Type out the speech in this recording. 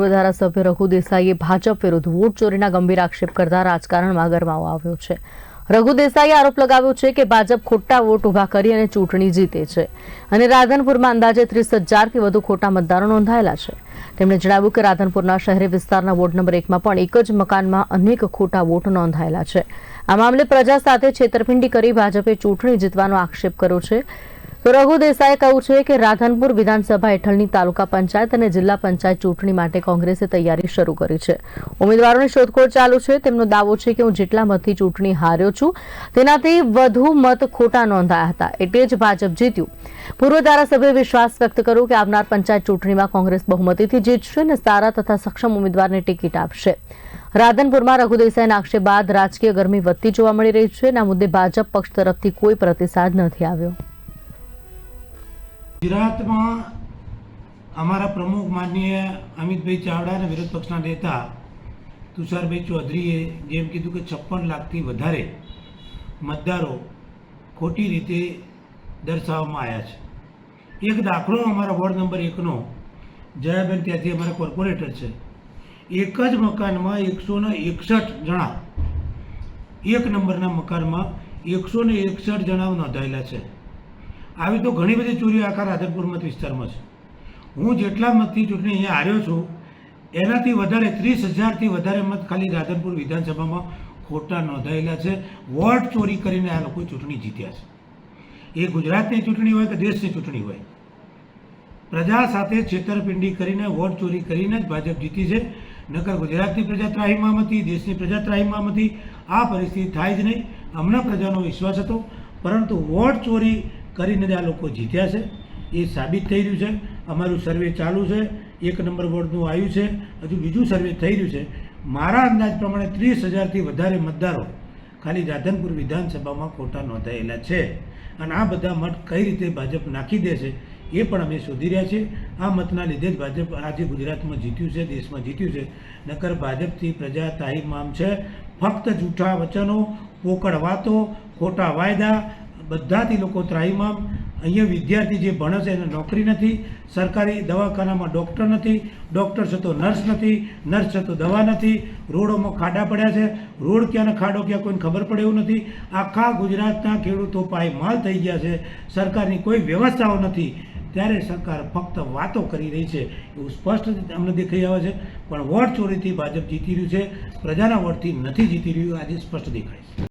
પૂર્વ ધારાસભ્ય રઘુ દેસાઈએ ભાજપ વિરુદ્ધ વોટ ચોરીના ગંભીર આક્ષેપ કરતા રાજકારણમાં ગરમાવો આવ્યો છે. રઘુ દેસાઈએ આરોપ લગાવ્યો છે કે ભાજપ ખોટા વોટ ઊભા કરી અને ચૂંટણી જીતે છે અને રાધનપુરમાં અંદાજે ત્રીસ હજારથી વધુ ખોટા મતદારો નોંધાયેલા છે. તેમણે જણાવ્યું કે રાધનપુરના શહેરી વિસ્તારના વોર્ડ નંબર એકમાં પણ એક જ મકાનમાં અનેક ખોટા વોટ નોંધાયેલા છે. આ મામલે પ્રજા સાથે છેતરપિંડી કરી ભાજપે ચૂંટણી જીતવાનો આક્ષેપ કર્યો છે. તો રઘુ દેસાઈએ કહ્યું છે કે રાધનપુર વિધાનસભા હેઠળની તાલુકા પંચાયત અને જિલ્લા પંચાયત ચૂંટણી માટે કોંગ્રેસે તૈયારી શરૂ કરી છે. ઉમેદવારોની શોધખોળ ચાલુ છે. તેમનો દાવો છે કે હું જેટલા મતથી ચૂંટણી હાર્યો છું, તેનાથી વધુ મત ખોટા નોંધાયા હતા. એટલે જ ભાજપ જીત્યું. પૂર્વ ધારાસભ્યએ વિશ્વાસ વ્યક્ત કર્યો કે આવનાર પંચાયત ચૂંટણીમાં કોંગ્રેસ બહુમતીથી જીતશે અને સારા તથા સક્ષમ ઉમેદવારને ટિકિટ આપશે. રાધનપુરમાં રઘુ દેસાઈના આક્ષેપ બાદ રાજકીય ગરમી વધતી જોવા મળી રહી છે. અને આ મુદ્દે ભાજપ પક્ષ તરફથી કોઈ પ્રતિસાદ નથી આવ્યો. ગુજરાતમાં અમારા પ્રમુખ માનનીય અમિતભાઈ ચાવડા અને વિરોધ પક્ષના નેતા તુષારભાઈ ચૌધરીએ જેમ કીધું કે છપ્પન લાખથી વધારે મતદારો ખોટી રીતે દર્શાવવામાં આવ્યા છે. એક દાખલો અમારા વોર્ડ નંબર એકનો. જયાબેન ત્યાંથી અમારા કોર્પોરેટર છે. એક જ મકાનમાં એકસો ને એકસઠ જણા. એક નંબરના મકાનમાં એકસો ને એકસઠ જણા નોંધાયેલા છે. આવી તો ઘણી બધી ચોરીઓ આખા રાધનપુર મત વિસ્તારમાં છે. હું જેટલા મતથી ચૂંટણી અહીંયા હાર્યો છું, એનાથી વધારે ત્રીસ હજારથી વધારે મત ખાલી રાધનપુર વિધાનસભામાં ખોટા નોંધાયેલા છે. વોટ ચોરી કરીને આ લોકો ચૂંટણી જીત્યા છે. એ ગુજરાતની ચૂંટણી હોય કે દેશની ચૂંટણી હોય? પ્રજા સાથે છેતરપિંડી કરીને વોટ ચોરી કરીને જ ભાજપ જીતી છે. નકર ગુજરાતની પ્રજા ત્રાહીમાં હતી, દેશની પ્રજા ત્રાહીમાં હતી. આ પરિસ્થિતિ થાય જ નહીં. હમણાં પ્રજાનો વિશ્વાસ હતો. પરંતુ વોટ ચોરી કરીને આ લોકો જીત્યા છે. એ સાબિત થઈ રહ્યું છે. અમારું સર્વે ચાલુ છે. એક નંબર વોર્ડનું આવ્યું છે. હજુ બીજું સર્વે થઈ રહ્યું છે. મારા અંદાજ પ્રમાણે ત્રીસ હજારથી વધારે મતદારો ખાલી રાધનપુર વિધાનસભામાં ખોટા નોંધાયેલા છે. અને આ બધા મત કઈ રીતે ભાજપ નાખી દેશે એ પણ અમે શોધી રહ્યા છીએ. આ મતના લીધે જ ભાજપ આજે ગુજરાતમાં જીત્યું છે, દેશમાં જીત્યું છે. નકર ભાજપથી પ્રજા તાહીમામ છે. ફક્ત જૂઠા વચનો, પોકળ વાતો, ખોટા વાયદા બધાથી લોકો ત્રાહીમામ. અહીંયા વિદ્યાર્થી જે ભણે છે એને નોકરી નથી, સરકારી દવાખાનામાં ડૉક્ટર નથી, ડૉક્ટર છે તો નર્સ નથી, નર્સ છે તો દવા નથી, રોડોમાં ખાડા પડ્યા છે. રોડ ક્યાંનો ખાડો ક્યાં કોઈને ખબર પડે એવું નથી. આખા ગુજરાતના ખેડૂતો પાય માલ થઈ ગયા છે. સરકારની કોઈ વ્યવસ્થાઓ નથી. ત્યારે સરકાર ફક્ત વાતો કરી રહી છે. એવું સ્પષ્ટ અમને દેખાઈ આવે છે. પણ વોટ ચોરીથી ભાજપ જીતી રહ્યું છે. પ્રજાના વોટથી નથી જીતી રહ્યું. આજે સ્પષ્ટ દેખાય છે.